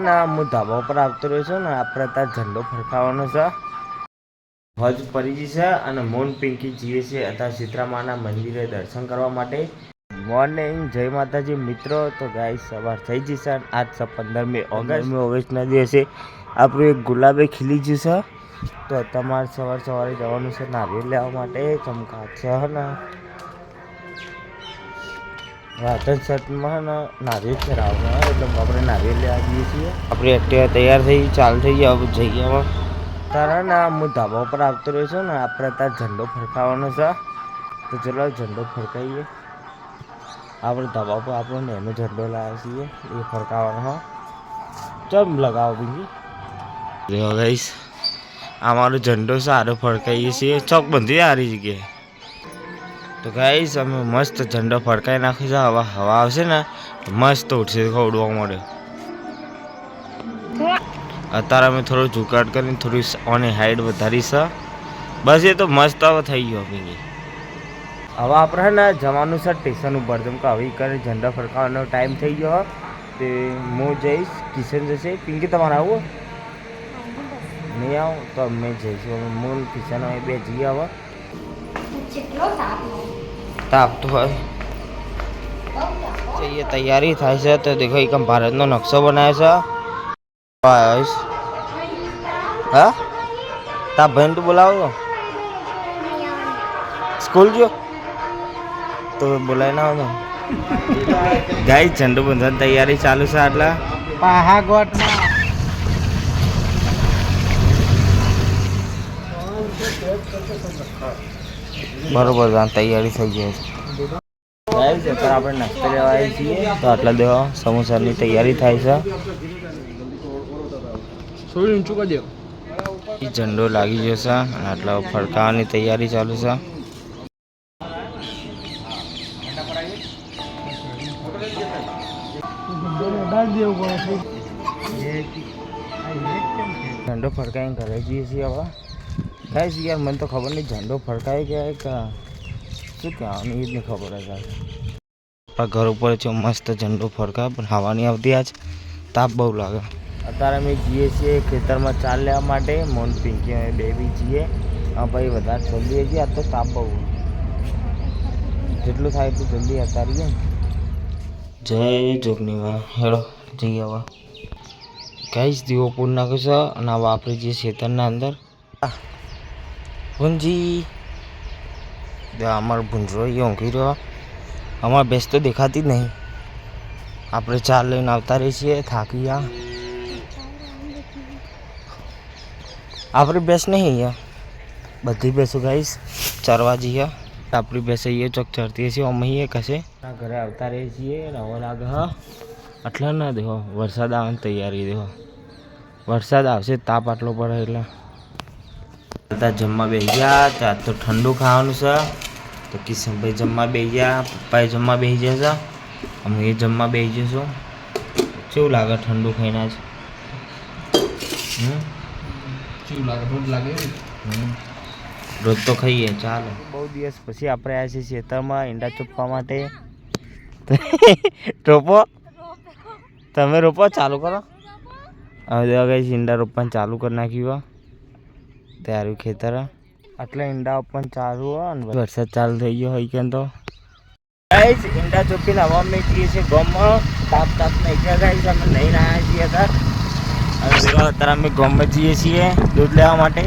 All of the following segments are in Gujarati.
ના હું ધાબા ઉપર આવતો રહ્યો છું ને, આપણે ત્યાં ઝંડો ફરકાવવાનો છે. હજ પરીજી છે અને મોન પિંકી જીએ છે અત્યારે સીતરામાના મંદિરે દર્શન કરવા માટે. મોર્નિંગ જય માતાજી મિત્રો, તો ગાય સવાર થઈ જશે છે. આજ છે પંદરમી ઓગસ્ટમી ઓગસ્ટના દિવસે આપણું એક ગુલાબે ખીલી ગયું છે. તો તમારે સવાર સવારે જવાનું છે, નારિયેળ લેવા માટે. ચમકા છે ને? રાધન સેટમાં ને નારિયેળ હોય એટલે આપણે નારિયેળ લેવા જઈએ છીએ. આપણે એક્ટિવા તૈયાર થઈ ચાલુ થઈ ગયા જઈએ હવે તારા ના હું ધાબા ઉપર આવતો રહ્યો છું ને આપણે ત્યાં ઝંડો ફરકાવવાનો છે. તો ચલો ઝંડો ફરકાવીએ આપણે ધાબા ઉપર આપણો નેનો ઝંડો લાવ્યા છીએ એ ફરકાવવાનો હા. ચમ લગાવો બીજી. રહ્યો ગઈશ અમારો ઝંડો સારો ફરકાવીએ છીએ. ચોક બંધી સારી જગ્યાએ. તો ગાઈસ અમે મસ્ત ઝંડો ફડકાઈ નાખીશું હવા હવા આવશે ને મસ્ત ઉઠશે. ઉડવા મળે અત્યારે અમે થોડું જુગાડ કરીને થોડી ઓની હાઈટ વધારી છે બસ એ તો મસ્ત હવે થઈ ગયો પીંગી હવે આપણે છે ને જવાનું છે સ્ટેશન ઉપર. જેમ કે હવે કરે ઝંડા ફરકાવાનો ટાઈમ થઈ ગયો. તે હું જઈશ. કિશન જશે. પિંકી તમારે આવું? નહીં આવું? તો અમે જઈશું. અમે મૂળ કિશન અમે બે જઈએ હવે. તાપ તો હોય. જઈએ તૈયારી થાય છે તો દેખો એક ભારતનો નકશો બનાવ્યો છે. હા? તા ભાઈને તું બોલાવો. સ્કૂલ જો તો બોલાય ના આવો ગાય ઝંડો બંધન તૈયારી ચાલુ છે આટલા. પાહાગોટમાં બરોબર તૈયારી થઈ જાય છે. આપણે નાસ્તો લેવા આવીએ છીએ. તો આટલા દેવા સમોસાની તૈયારી થાય છે. ઝંડો લાગી ગયો અને આટલા ફરકાવાની તૈયારી ચાલુ છે. ઝંડો ફરકાઈને ઘરે જઈએ છીએ હવે. ગાઈસ યાર, મને તો ખબર નહીં, ઝંડો ફરકાઈ ગયા કે? શું કહેવાનું, એ જ નહીં ખબર જ આપણા ઘર ઉપર છે મસ્ત ઝંડો ફરકાય, પણ હવા નહીં આવતી આજ. તાપ બહુ લાગે. અત્યારે અમે જઈએ છીએ ખેતરમાં ચાલ લેવા માટે મોન પિંકી અમે બે બી જઈએ. હા ભાઈ વધારે જલ્દી આવી આ તો તાપ બહુ જેટલું થાય એટલું જલ્દી અતારીએ. જય જોગનીમાં હેડો જઈએ હવે ગાઈસ, દીવો પૂર નાખ્યો છે અને હવે આપણે જઈએ ખેતરના અંદર. ભુંજી અમારો ભૂંજરો એ ઊંઘી રહ્યો અમારે બેસ તો દેખાતી જ નહીં આપણે ચાલ લઈને આવતા રહીએ છીએ થાકી ગયા આપણી બેસ નહીં અહીંયા બધી બેસો ગાઈશ ચરવા જઈએ આપણી બેસ અહીંયા ચોક ચરતી છીએ અમે અહીંયા કશે ઘરે આવતા રહીએ છીએ રવો લાગે હા આટલા ના દેખો વરસાદ આવવાની તૈયારી દેખો વરસાદ આવશે તાપ આટલો પડે એટલે બધા જમવા બેસી ગયા. ત્યાં તો ઠંડુ ખાવાનું છે. તો કિશનભાઈ જમવા બે ગયા. પપ્પાએ જમવા બેસી જશે અમે એ જમવા બેસી જઈશું. કેવું લાગે ઠંડુ ખાઈને આજ? કેવું લાગે? રોજ લાગે. રોજ તો ખાઈએ. ચાલો. બહુ દિવસ પછી આપણે આવ્યા છીએ ખેતરમાં ઈંડા ચોપવા માટે. રોપો. તમે રોપો? ચાલુ કરો. હવે દેવા ગઈ ઈંડા રોપવાનું ચાલુ કરી નાખ્યું તારું ખેતર આટલા ઈંડા પણ ચાલુ હોય ને વરસાદ ચાલુ થઈ ગયો હોય કે તો ગાઈસ ઈંડા ચોપીને હવા મેં જઈએ છીએ ગમમાં તાપ તાપ નહીં ગયા ગાઈસ અમે નહીં આવ્યા છીએ અત્યારે અને દેખો અત્યારે અમે ગમમાં જઈએ છીએ દૂધ લેવા માટે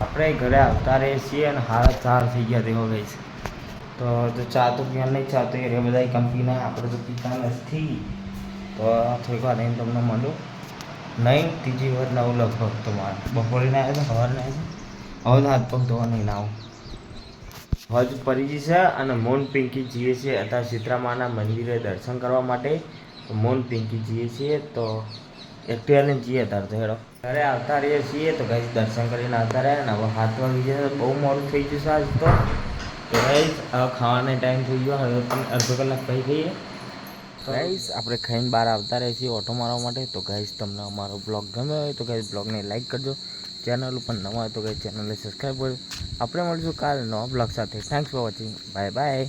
આપણે ઘરે આવતા રહીએ છીએ અને હારા ચાર થઈ ગયા દેખો ગઈશ તો જો ચા તો પીવા નહીં ચા તો એ બધા કંપનીના આપણે તો પીતા નથી તો થોડીક વાર રહીને તમને મળું નહીં, ત્રીજી વાર નવું લગભગ તો મારે. બપોરે ના આવ્યો, સવારે ના આવ્યો. હવે હાથ પગ ધોવા નહીં નાવું હજ પરીજી છે અને મોન પિંકી જઈએ છીએ અથવા સીતરામાના મંદિરે દર્શન કરવા માટે મોન પિંકી જઈએ છીએ તો એકટીવાને જઈએ તાર તો હેડો. ઘરે આવતા રહીએ છીએ તો કઈ દર્શન કરીને આવતા રહ્યા ને હવે હાથ વાગી જશે બહુ મોડું થઈ જશે આજ તો. તો હવે ખાવાનો ટાઈમ થઈ ગયો. હવે અડધો કલાક પછી ખાઈએ ગાઈસ આપણે ખાઈને બહાર આવતા રહીએ છીએ ઓટો મારવા માટે. તો ગાઈસ તમને અમારો બ્લોગ ગમે હોય તો ગાઈસ બ્લોગને લાઈક કરજો. ચેનલ ઉપર નવા હોય તો ગાઈસ ચેનલને સબસ્ક્રાઈબ કરજો. આપણે મળીશું કાલે નવા બ્લોગ સાથે. Thanks for watching bye bye